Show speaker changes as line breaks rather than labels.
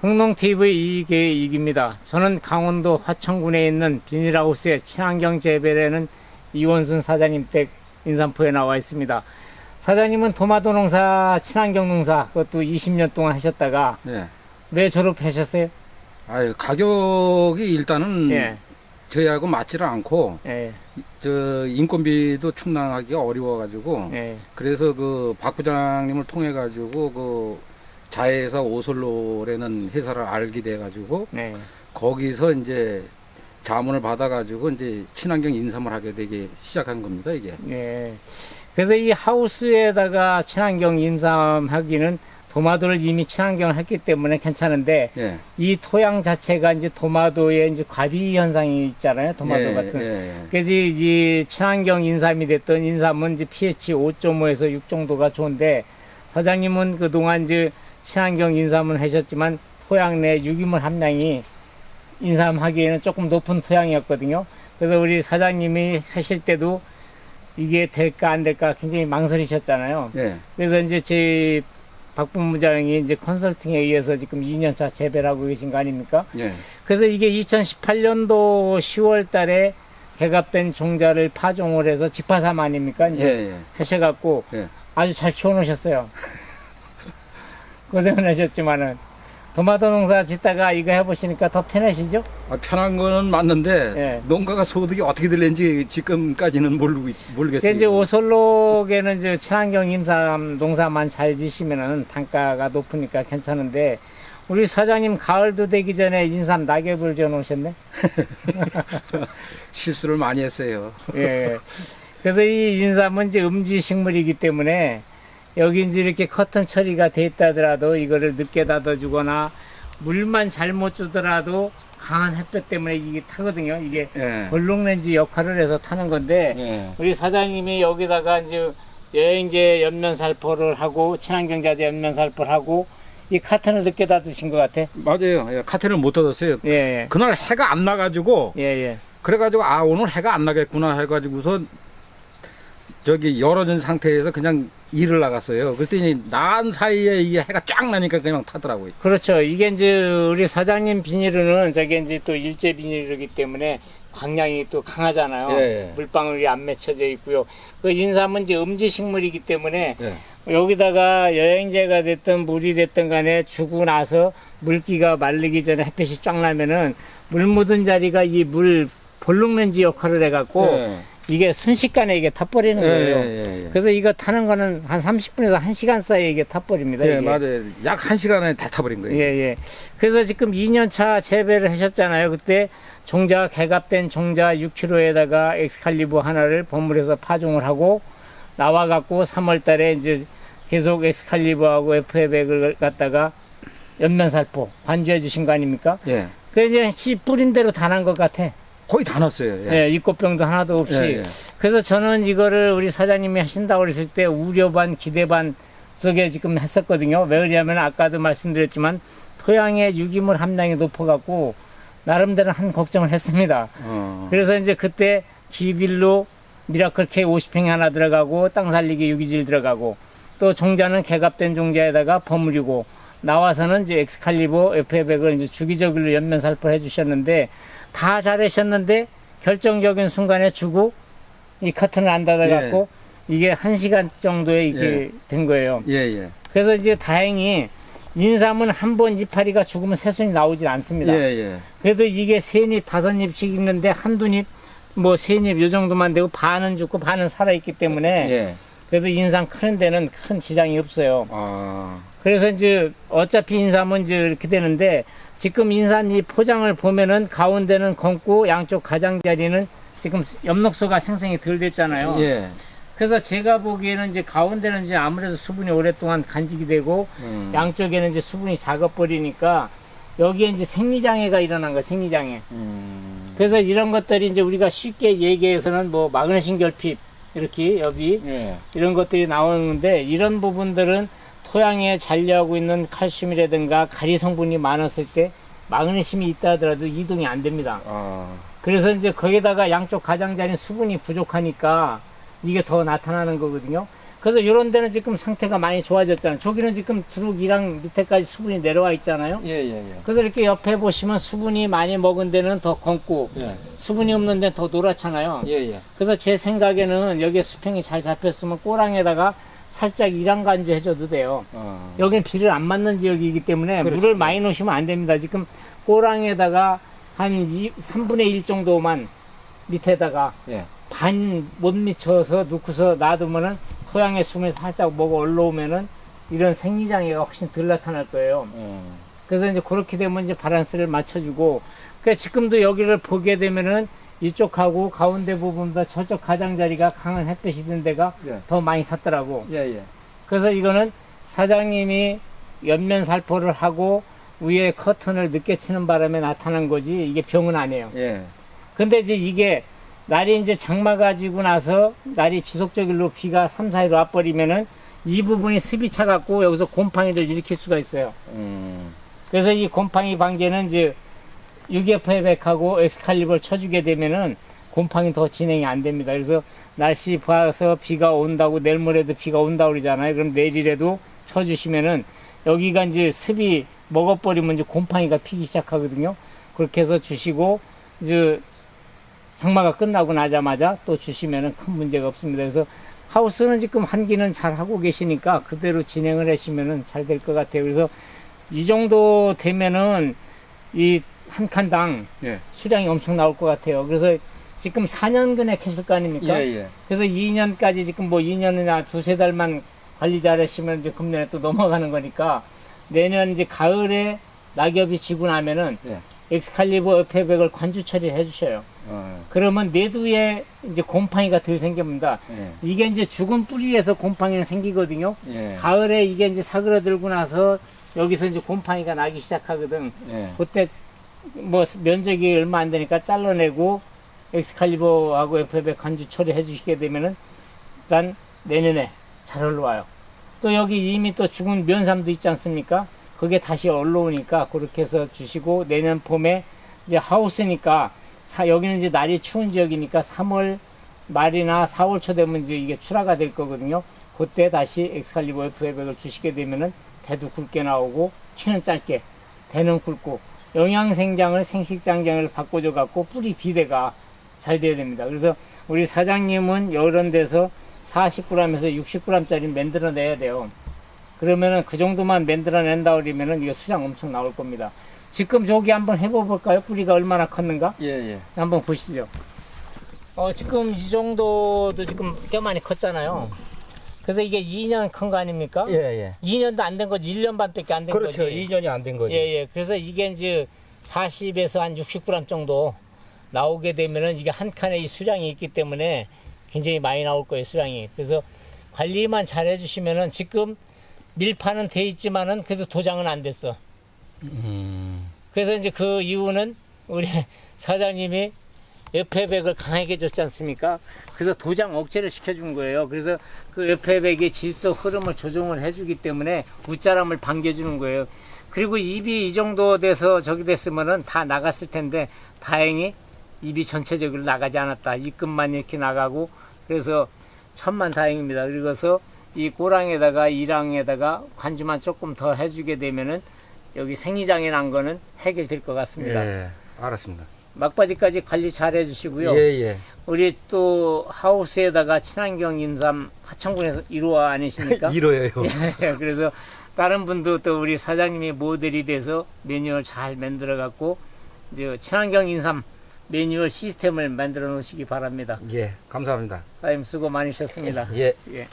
흥농TV 이계익입니다. 저는 강원도 화천군에 있는 비닐하우스의 친환경 재배라는 이원순 사장님 댁 인삼포에 나와 있습니다. 사장님은 토마토 농사, 친환경 농사 그것도 20년 동안 하셨다가
네.
왜 졸업하셨어요?
아유, 가격이 일단은
예,
저희하고 맞지를 않고,
예,
저, 인건비도 충당하기가 어려워가지고,
예,
그래서 그 박 부장님을 통해 가지고, 그 자해에서 오솔로라는 회사를 알게 돼가지고,
네.
거기서 이제 자문을 받아가지고, 이제 친환경 인삼을 하게 되게 시작한 겁니다, 이게.
예. 그래서 이 하우스에다가 친환경 인삼하기는 도마도를 이미 친환경을 했기 때문에 괜찮은데
예.
이 토양 자체가 이제 도마도에 이제 과비 현상이 있잖아요. 도마도
예,
같은.
예, 예.
그래서 이 친환경 인삼이 됐던 인삼은 이제 pH 5.5에서 6 정도가 좋은데 사장님은 그동안 이제 친환경 인삼을 하셨지만 토양 내 유기물 함량이 인삼하기에는 조금 높은 토양이었거든요. 그래서 우리 사장님이 하실 때도 이게 될까 안 될까 굉장히 망설이셨잖아요.
예.
그래서 이제 제 박본부장이 이제 컨설팅에 의해서 지금 2년차 재배를 하고 계신 거 아닙니까?
예.
그래서 이게 2018년도 10월 달에 개갑된 종자를 파종을 해서 직파삼 아닙니까?
예,
이제
예.
하셔갖고
예.
아주 잘 키워놓으셨어요. 고생을 하셨지만은 도마도 농사 짓다가 이거 해보시니까 더 편하시죠?
아, 편한 거는 맞는데,
예.
농가가 소득이 어떻게 될는지 지금까지는 모르고,
그
모르겠어요.
이제 오솔록에는 이제 친환경 임삼 농사만 잘 지시면은 단가가 높으니까 괜찮은데 우리 사장님 가을도 되기 전에 인삼 낙엽을 져 놓으셨네.
실수를 많이 했어요.
예. 그래서 이 인삼은 이제 음지 식물이기 때문에 여기 이제 이렇게 커튼 처리가 돼 있다더라도 이거를 늦게 닫아주거나 물만 잘못 주더라도 강한 햇볕 때문에 이게 타거든요. 이게
예.
볼록렌즈 역할을 해서 타는 건데
예.
우리 사장님이 여기다가 이제 여행제 연면 살포를 하고 친환경 자재 연면 살포를 하고 이 카튼을 늦게 닫으신 것 같아.
맞아요. 예, 카테를 못 얻었어요.
예, 예.
그날 해가 안 나가지고
예, 예.
그래가지고 아 오늘 해가 안 나겠구나 해가지고서 저기 열어진 상태에서 그냥 일을 나갔어요. 그랬더니 나간 사이에 이게 해가 쫙 나니까 그냥 타더라고요.
그렇죠. 이게 이제 우리 사장님 비닐은 저게 이제 또 일제 비닐이기 때문에 광량이 또 강하잖아요.
예.
물방울이 안 맺혀져 있고요. 그 인삼은 이제 음지 식물이기 때문에
예.
여기다가 여행제가 됐든 물이 됐든 간에 주고 나서 물기가 말리기 전에 햇빛이 쫙 나면은 물 묻은 자리가 이 물 볼록렌즈 역할을 해갖고
예.
이게 순식간에 이게 타버리는
예,
거예요.
예, 예.
그래서 이거 타는 거는 한 30분에서 1시간 사이에 이게 타버립니다.
예,
이게.
맞아요. 약 한 시간에 다 타버린 거예요.
예, 예. 그래서 지금 2년차 재배를 하셨잖아요. 그때 종자, 개갑된 종자 6kg에다가 엑스칼리버 하나를 버무려서 파종을 하고 나와갖고 3월 달에 이제 계속 엑스칼리버하고 FA100을 갖다가 연면살포 관주해 주신 거 아닙니까?
예.
그 이제 씨 뿌린 대로 다 난 것 같아.
거의 다 넣었어요. 예.
예, 입꽃병도 하나도 없이.
예, 예.
그래서 저는 이거를 우리 사장님이 하신다고 그랬을 때 우려 반, 기대 반 속에 지금 했었거든요. 왜 그러냐면 아까도 말씀드렸지만 토양의 유기물 함량이 높아갖고 나름대로 한 걱정을 했습니다.
어.
그래서 이제 그때 기빌로 미라클 K 50평이 하나 들어가고 땅 살리기 유기질 들어가고 또 종자는 개갑된 종자에다가 버무리고 나와서는 이제 엑스칼리버 F100을 이제 주기적으로 연면 살포를 해주셨는데 다 잘하셨는데 결정적인 순간에 주고 이 커튼을 안 닫아갖고 이게 한 시간 정도에 이게
예.
된 거예요.
예, 예.
그래서 이제 다행히 인삼은 한 번 이파리가 죽으면 새순이 나오질 않습니다.
예, 예.
그래도 이게 세 잎 다섯 잎씩 있는데 한두 잎, 뭐 세 잎 요 정도만 되고 반은 죽고 반은 살아있기 때문에
예.
그래서 인삼 크는 데는 큰 지장이 없어요.
아.
그래서 이제 어차피 인삼은 이제 이렇게 되는데 지금 인삼 이 포장을 보면은 가운데는 검고 양쪽 가장자리는 지금 엽록소가 생성이 덜 됐잖아요.
예.
그래서 제가 보기에는 이제 가운데는 이제 아무래도 수분이 오랫동안 간직이 되고
음.
양쪽에는 이제 수분이 작아버리니까 여기에 이제 생리장애가 일어난 거예요, 생리장애.
음.
그래서 이런 것들이 이제 우리가 쉽게 얘기해서는 뭐 마그네슘 결핍, 이렇게 여기
예.
이런 것들이 나오는데 이런 부분들은 토양에 잔류하고 있는 칼슘이라든가 가리 성분이 많았을 때 마그네슘이 있다 하더라도 이동이 안 됩니다.
아.
그래서 이제 거기다가 양쪽 가장자리 수분이 부족하니까 이게 더 나타나는 거거든요. 그래서 이런 데는 지금 상태가 많이 좋아졌잖아요. 저기는 지금 두룩이랑 밑에까지 수분이 내려와 있잖아요.
예, 예, 예.
그래서 이렇게 옆에 보시면 수분이 많이 먹은 데는 더 검고
예,
수분이 없는 데는 더 노랗잖아요.
예, 예.
그래서 제 생각에는 여기에 수평이 잘 잡혔으면 꼬랑에다가 살짝 이랑 간주 해줘도 돼요.
어.
여기는 비를 안 맞는 지역이기 때문에
그렇죠.
물을 많이 넣으시면 안 됩니다. 지금 꼬랑에다가 한 2, 3분의 1 정도만 밑에다가
예.
반못 미쳐서 넣고서 놔두면은 토양의 숨을 살짝 먹어 올라오면은 이런 생리장애가 훨씬 덜 나타날 거예요.
어.
그래서 이제 그렇게 되면 이제 바란스를 맞춰주고, 그 지금도 여기를 보게 되면은 이쪽하고 가운데 부분보다 저쪽 가장자리가 강한 햇볕이 든 데가
예.
더 많이 탔더라고.
예, 예.
그래서 이거는 사장님이 옆면 살포를 하고 위에 커튼을 늦게 치는 바람에 나타난 거지 이게 병은 아니에요.
예.
근데 이제 이게 날이 이제 장마 가 지고 나서 날이 지속적으로 비가 3, 4일 와버리면은 이 부분이 습이 차갖고 여기서 곰팡이를 일으킬 수가 있어요.
음.
그래서 이 곰팡이 방제는 이제 6F백하고 엑스칼리버를 쳐주게 되면은 곰팡이 더 진행이 안 됩니다. 그래서 날씨 봐서 비가 온다고 내일 모레도 비가 온다고 그러잖아요. 그럼 내일이라도 쳐주시면은 여기가 이제 습이 먹어버리면 이제 곰팡이가 피기 시작하거든요. 그렇게 해서 주시고 이제 장마가 끝나고 나자마자 또 주시면은 큰 문제가 없습니다. 그래서 하우스는 지금 한기는 잘 하고 계시니까 그대로 진행을 하시면은 잘 될 것 같아요. 그래서 이 정도 되면은 이 한 칸당
예.
수량이 엄청 나올 것 같아요. 그래서 지금 4년근에 캐실 거 아닙니까?
예, 예.
그래서 2년까지 지금 뭐 2년이나 두세 달만 관리 잘하시면 이제 금년에 또 넘어가는 거니까 내년 이제 가을에 낙엽이 지고 나면은
예.
엑스칼리버 에페백을 관주 처리해 주셔요.
어.
그러면 내두에 이제 곰팡이가 덜 생깁니다.
예.
이게 이제 죽은 뿌리에서 곰팡이는 생기거든요.
예.
가을에 이게 이제 사그러들고 나서 여기서 이제 곰팡이가 나기 시작하거든.
예.
그때 뭐 면적이 얼마 안 되니까 잘라내고 엑스칼리버하고 F100 간주 처리해 주시게 되면은 일단 내년에 잘 올라와요. 또 여기 이미 또 죽은 면삼도 있지 않습니까? 그게 다시 올라오니까 그렇게 해서 주시고 내년 봄에 이제 하우스니까 사, 여기는 이제 날이 추운 지역이니까 3월 말이나 4월 초 되면 이제 이게 출하가 될 거거든요. 그때 다시 엑스칼리버 F100을 주시게 되면은 대도 굵게 나오고 키는 짧게 대는 굵고 영양생장을 생식장장을 바꿔줘 갖고 뿌리 비대가 잘 돼야 됩니다. 그래서 우리 사장님은 이런 데서 40g에서 60g짜리 만들어내야 돼요. 그러면은 그 정도만 만들어낸다 그러면은 이거 수량 엄청 나올 겁니다. 지금 저기 한번 해볼까요? 뿌리가 얼마나 컸는가?
예, 예.
한번 보시죠. 어, 지금 이 정도도 지금 꽤 많이 컸잖아요. 그래서 이게 2년 큰 거 아닙니까?
예, 예.
2년도 안 된 거지. 1년 반밖에 안된
그렇죠.
거지.
2년이 안 된 거죠.
예, 예. 그래서 이게 이제 40에서 한 60g 정도 나오게 되면은 이게 한 칸에 이 수량이 있기 때문에 굉장히 많이 나올 거예요, 수량이. 그래서 관리만 잘 해주시면은 지금 밀판은 돼 있지만은 그래서 도장은 안 됐어.
음.
그래서 이제 그 이유는 우리 사장님이 에페백을 강하게 줬지 않습니까? 그래서 도장 억제를 시켜준 거예요. 그래서 그 에페백의 질소 흐름을 조정을 해주기 때문에 웃자람을 방지해주는 거예요. 그리고 입이 이 정도 돼서 저기 됐으면은 다 나갔을 텐데 다행히 입이 전체적으로 나가지 않았다. 입끝만 이렇게 나가고 그래서 천만 다행입니다. 그리고서 이 고랑에다가 이랑에다가 관주만 조금 더 해주게 되면은 여기 생리장애 난 거는 해결될 것 같습니다.
예. 알았습니다.
막바지까지 관리 잘 해주시고요.
예, 예.
우리 또 하우스에다가 친환경 인삼 하천군에서 1호 아니십니까?
이로예요.
예, 그래서 다른 분도 또 우리 사장님이 모델이 돼서 매뉴얼 잘 만들어 갖고 이제 친환경 인삼 매뉴얼 시스템을 만들어 놓으시기 바랍니다.
예. 감사합니다.
사장님 수고 많으셨습니다.
예.
예.